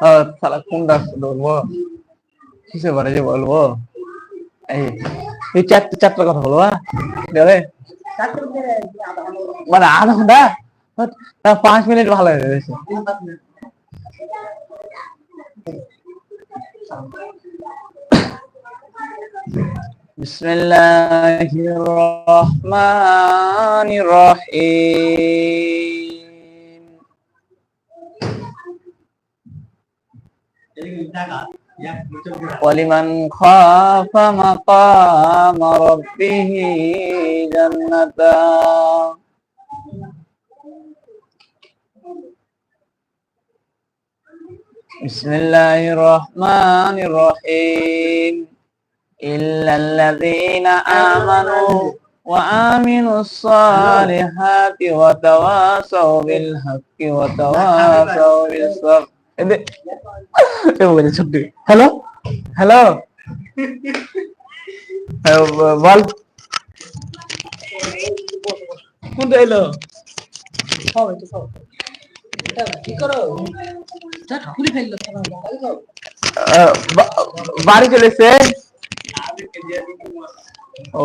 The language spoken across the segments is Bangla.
আহ, শালা কোনটা বলবো কিসে পারে যে বলবো এই এই চারটে চারটার কথা বলবো হ্যাঁ? দেবে মানে আধা ঘন্টা তা পাঁচ মিনিট ভালো হয়ে গেছে بسم الله الرحمن الرحيم ولمن خاف مقام ربه جنتان بسم الله الرحمن الرحيم. إلا الذين آمنوا وآمنوا الصالحات وتواصوا بالحق وتواصوا بالصبر. হ্যালো হ্যালো বল কোনটা এলো বাড়ি চলেছে ও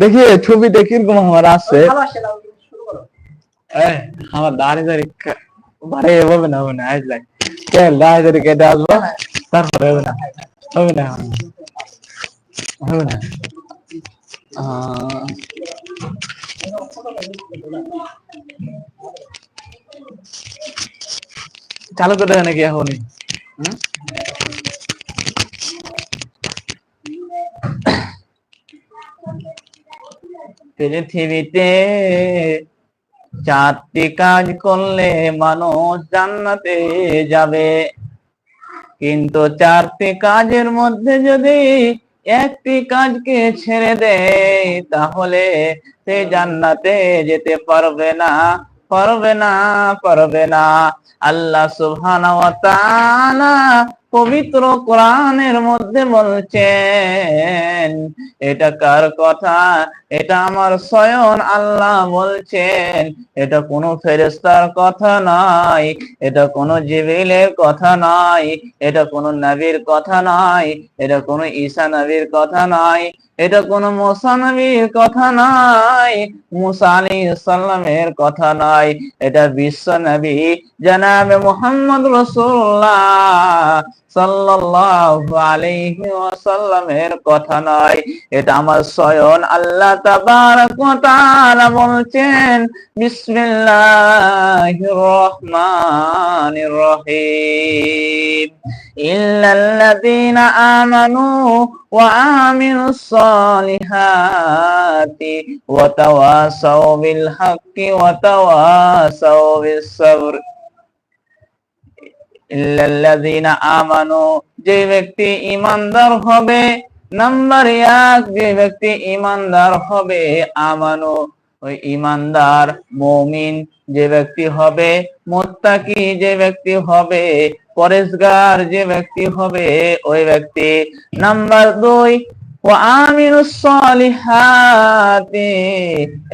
দেখি ছবিটা কীরকম আমার আছে। আমার দাঁড়িয়ে দাঁড়িয়ে বারে হবে না হবে না আজ কেন কেটে আসব? তারপরে হবে না হবে না হবে না চালু করে নাকি এখনই? পৃথিবীতে চারটি কাজ করলে মানুষ জান্নাতে যাবে। কিন্তু চারটি কাজের মধ্যে যদি একটি কাজকে ছেড়ে দেয়, তাহলে সে জান্নাতে যেতে পারবে না পারবে না পারবে না। আল্লাহ সুবহানাহু ওয়া তাআলা পবিত্র কোরআনের মধ্যে বলছেন, এটা কার কথা? এটা আমার স্বয়ং আল্লাহ বলছেন। এটা কোনো ফেরেস্তার কথা নাই, এটা কোনো জিবিলের কথা নাই, এটা কোনো নবীর কথা নাই, এটা কোনো ঈশা নবীর কথা নয় এটা কোনো মুসা নবীর কথা নাই, মুসা সাল্লামের কথা নয় এটা বিশ্ব নবী, জনাবে মোহাম্মদ রসুল্লাহ সাল্লাল্লাহু আলাইহি ওয়াসাল্লামের কথা নয় এটা আমার স্বয়ং আল্লাহ তাবারক ওয়া তাআলা বলছেন, বিসমিল্লাহির রহমানির রহিম। ইল্লাল্লাযীনা আমানু ওয়া আমিলুস সালিহাতি ওয়া তাওয়াসাউ বিল হাক্কি ওয়া তাওয়াসাউ বিস সাবর ইল্লাল্লাযীনা আমানু যে ব্যক্তি ইমানদার হবে, নাম্বার এক, যে ব্যক্তি ইমানদার হবে, আমানু। ওই ইমানদার মমিন যে ব্যক্তি হবে, মোত্তাকি যে ব্যক্তি হবে, পরেশগার যে ব্যক্তি হবে, ওই ব্যক্তি নাম্বার দুই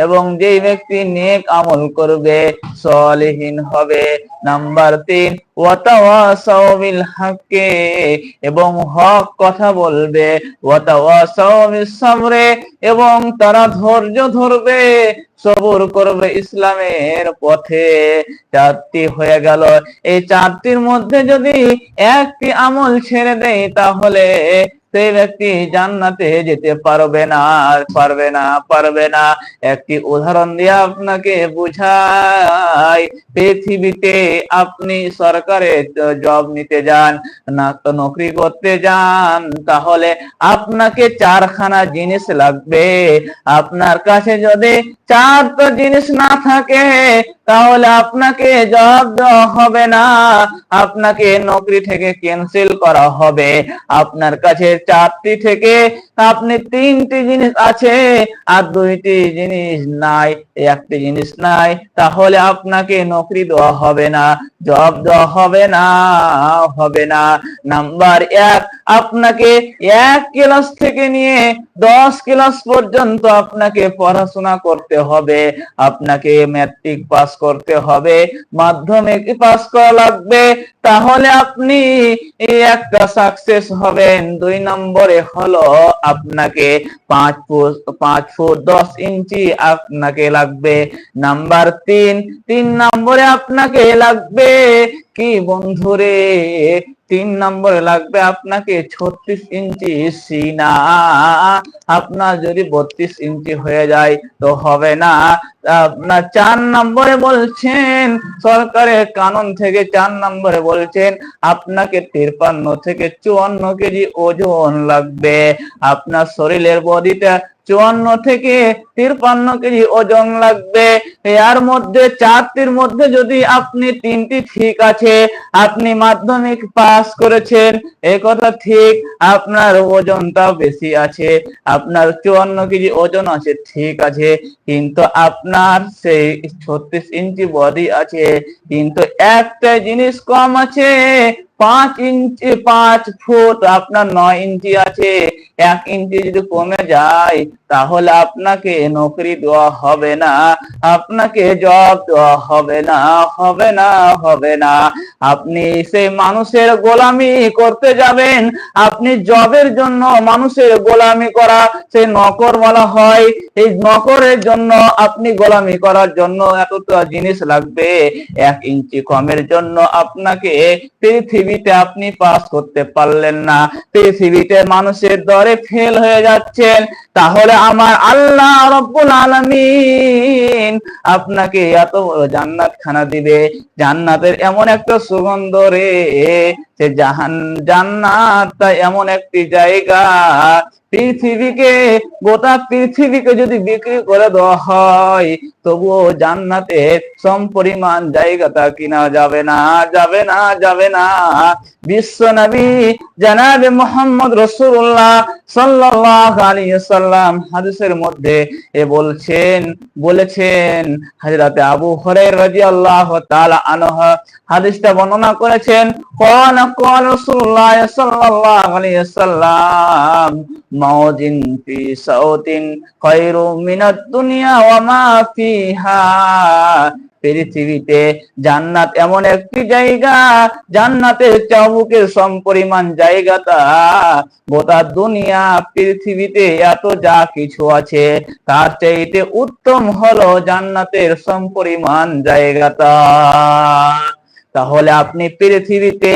এবং যে ব্যক্তি নেক আমল করবে, সলিহীন হবে। নাম্বার তিন ওয়াতাওয়াসাউ বিল হাক্কে, এবং হক কথা বলবে। ওয়াতাওয়াসাউ বিস সাবরে, এবং তারা ধৈর্য ধরবে, সবুর করবে ইসলামের পথে। চারটি হয়ে গেল। এই চারটির মধ্যে যদি একটি আমল ছেড়ে দেয় তাহলে সেই ব্যক্তি জান্নাতে যেতে পারবে না পারবে না পারবে না। একটি উদাহরণ দিয়ে আপনাকে বুঝাই, পৃথিবীতে আপনি সরকারে জব নিতে যান না তো নকরি করতে যান, তাহলে আপনাকে চারখানা জিনিস লাগবে। আপনার কাছে যদি চারটা জিনিস না থাকে তাহলে আপনাকে জবাব দেওয়া হবে না। আপনাকে নকরি থেকে ক্যান্সেল করা হবে। আপনার কাছে চাকরি থেকে আপনি তিনটি জিনিস আছে আর দুইটি জিনিস নাই, একটি জিনিস নাই, তাহলে আপনাকে নকরি দেওয়া হবে না জব দেওয়া হবে না হবে না। নাম্বার এক, আপনাকে এক ক্লাস থেকে নিয়ে দশ ক্লাস পর্যন্ত আপনাকে পড়াশোনা করতে হবে, আপনাকে ম্যাট্রিক পাস করতে হবে, মাধ্যমিক পাস করা লাগবে, তাহলে আপনি একটা সাকসেস হবেন। দুই নম্বরে হলো আপনাকে পাঁচ ফুট পাঁচ ফুট দশ ইঞ্চি আপনাকে লাগবে। নাম্বার তিন তিন নম্বরে আপনাকে লাগবে কি বন্ধুরে তিন নম্বরে লাগবে আপনাকে ছত্রিশ ইঞ্চি সিনা। আপনার যদি বত্রিশ ইঞ্চি হয়ে যায় তো হবে না। চার নম্বরে বলছেন, সরকারের কানুন থেকে চার নম্বরে বলছেন, আপনাকে তিরপান্ন থেকে চুয়ান্ন কেজি ওজন লাগবে। আপনার শরীরের বডিটা চুয়ান্ন থেকে তিরপান্ন কেজি ওজন লাগবে। এর মধ্যে চারটির মধ্যে যদি আপনি তিনটি ঠিক আছে, আপনি মাধ্যমিক পাস করেছেন, এ কথা ঠিক, আপনার ওজনটা বেশি আছে, আপনার চুয়ান্ন কেজি ওজন আছে, ঠিক আছে, কিন্তু আপনার সেই ছত্রিশ ইঞ্চি বডি আছে কিন্তু একটা জিনিস কম আছে। পাঁচ ইঞ্চি পাঁচ ফুট আপনার নয় ইঞ্চি আছে, এক ইঞ্চি যদি কমে যায়, তাহলে আপনাকে নকরি দেওয়া হবে না, আপনাকে জব দেওয়া হবে না হবে না হবে না। আপনি সেই মানুষের গোলামি করতে যাবেন, আপনি জবের জন্য মানুষের গোলামি করা, সেই নকর বলা হয়, এই নকরের জন্য আপনি গোলামি করার জন্য এতটা জিনিস লাগবে। এক ইঞ্চি কমের জন্য আপনাকে পৃথিবীতে আপনি পাস করতে পারলেন না। পৃথিবীতে মানুষের দরে ফেল হয়ে যাচ্ছেন। তাহলে আমার আল্লাহ রব্বুল আলামিন আপনাকে এত বড় জান্নাত খানা দিবে। জান্নাতের এমন একটা সুগন্ধ রে সে জাহান জান্নাত এমন একটি জায়গা পৃথিবীকে, গোটা পৃথিবীকে যদি বিক্রি করে দেওয়া হয়, তবুও জান্নাতে সম পরিমাণ জায়গাটা কিনা যাবে না যাবে না যাবে না। বিশ্ব নবী জানাবে মোহাম্মদ রসুল্লাহ সাল্লাহ আলী সাল্লাম হাদিসের মধ্যে এ বলছেন, বলেছেন হাজরাতে আবু হরে রাজি আল্লাহ তালা আনহ হাদিসটা বর্ণনা করেছেন, কন কন রসুল্লাহ সাল্লাহ আলী সাল্লাম মাউজিন ফি সাউতিন খায়রু মিনাত দুনিয়া ওয়া মা ফিহা। পৃথিবীতে জান্নাত এমন একটি জায়গা, জান্নাতের চামুকের সমপরিমাণ জায়গাটা। গোটা দুনিয়া, পৃথিবীতে এত যা কিছু আছে, তার চাইতে উত্তম হলো জান্নাতের সমপরিমাণ জায়গাটা। তাহলে আপনি পৃথিবীতে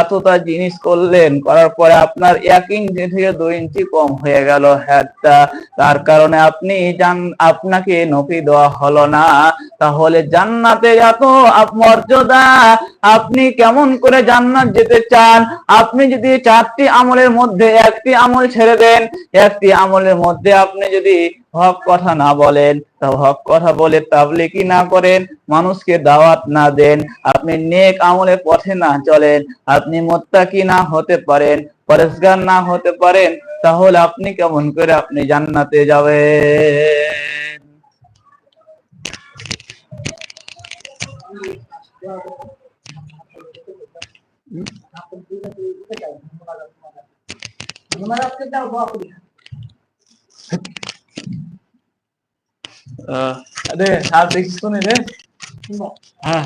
এতটা জিনিস করলেন, করার পরে আপনার এক ইঞ্চি থেকে দুই ইঞ্চি কম হয়ে গেল। হ্যাটটা তার কারণে আপনি জান, আপনাকে নফি দেওয়া হলো না। তাহলে জান্নাতে এত মর্যাদা, আপনি কেমন করে জান্নাত যেতে চান? আপনি যদি চারটি আমলের মধ্যে একটি আমল ছেড়ে দেন, একটি আমলের মধ্যে আপনি যদি হক কথা না বলেন হক কথা বলে তাবলিকি না করেন? মানুষকে দাওয়াত না দেন, আপনি নেক আমলের পথে না চলেন, আপনি মোত্তাকি না হতে পারেন, পরেশগার না হতে পারেন, তাহলে আপনি কেমন করে আপনি জান্নাতে যাবেন? দেখিস তো রে হ্যাঁ।